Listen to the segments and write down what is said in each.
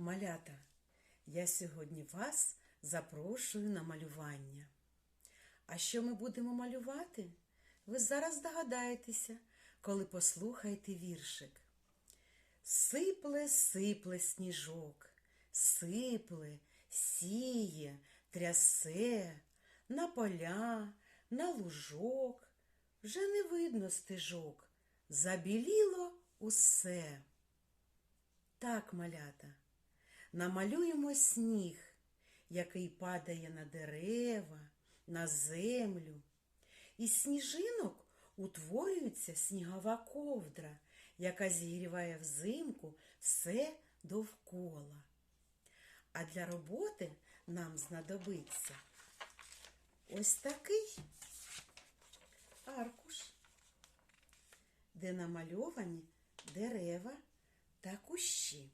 Малята, я сьогодні вас запрошую на малювання. А що ми будемо малювати? Ви зараз здогадаєтеся, коли послухаєте віршик. Сипле, сипле сніжок, сипле, сіє, трясе, на поля, на лужок. Вже не видно стежок, забіліло усе. Так, малята, намалюємо сніг, який падає на дерева, на землю. Із сніжинок утворюється снігова ковдра, яка зігріває взимку все довкола. А для роботи нам знадобиться ось такий аркуш, де намальовані дерева та кущі.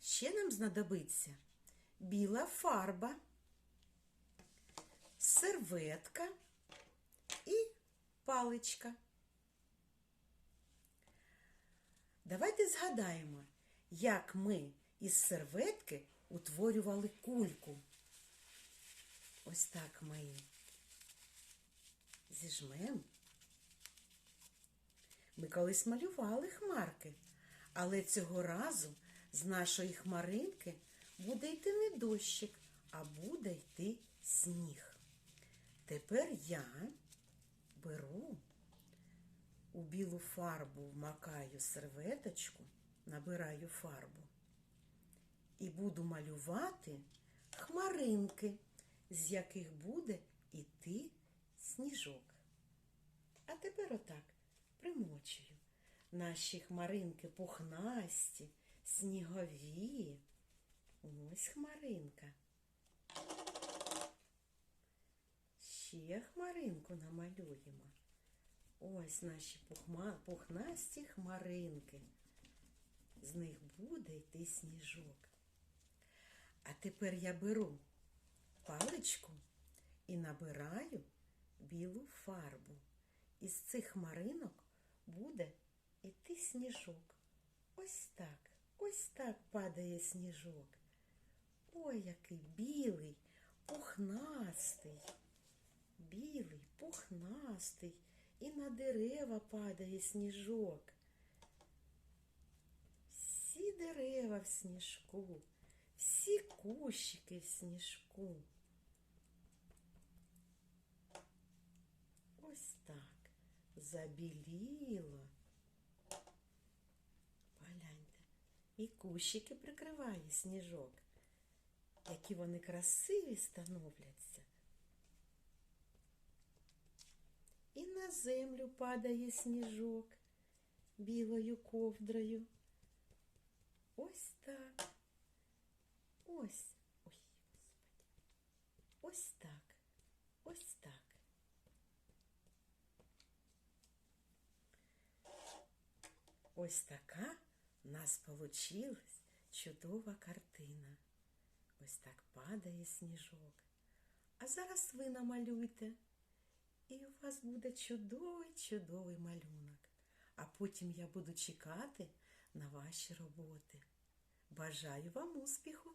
Ще нам знадобиться біла фарба, серветка і паличка. Давайте згадаємо, як ми із серветки утворювали кульку. Ось так ми її зіжмемо. Ми колись малювали хмарки, але цього разу з нашої хмаринки буде йти не дощик, а буде йти сніг. Тепер я беру у білу фарбу вмакаю серветочку, набираю фарбу і буду малювати хмаринки, з яких буде йти сніжок. А тепер отак примочую. Наші хмаринки пухнасті, снігові. Ось хмаринка. Ще хмаринку намалюємо. Ось наші пухма, пухнасті хмаринки. З них буде йти сніжок. А тепер я беру паличку і набираю білу фарбу. Із цих хмаринок буде йти сніжок. Ось так, ось так падає сніжок. Ой, який білий, пухнастий, білий, пухнастий, і на дерева падає сніжок. Всі дерева в сніжку, всі кущики в сніжку. Ось так забіліло. І кущики прикриває сніжок, які вони красиві становляться. І на землю падає сніжок білою ковдрою. Ось так. Ось. Ой. Ось так. Ось так. Ось така нас получилась чудова картина. Ось так падає сніжок. А зараз ви намалюйте, і у вас буде чудовий, чудовий малюнок. А потім я буду чекати на ваші роботи. Бажаю вам успіху!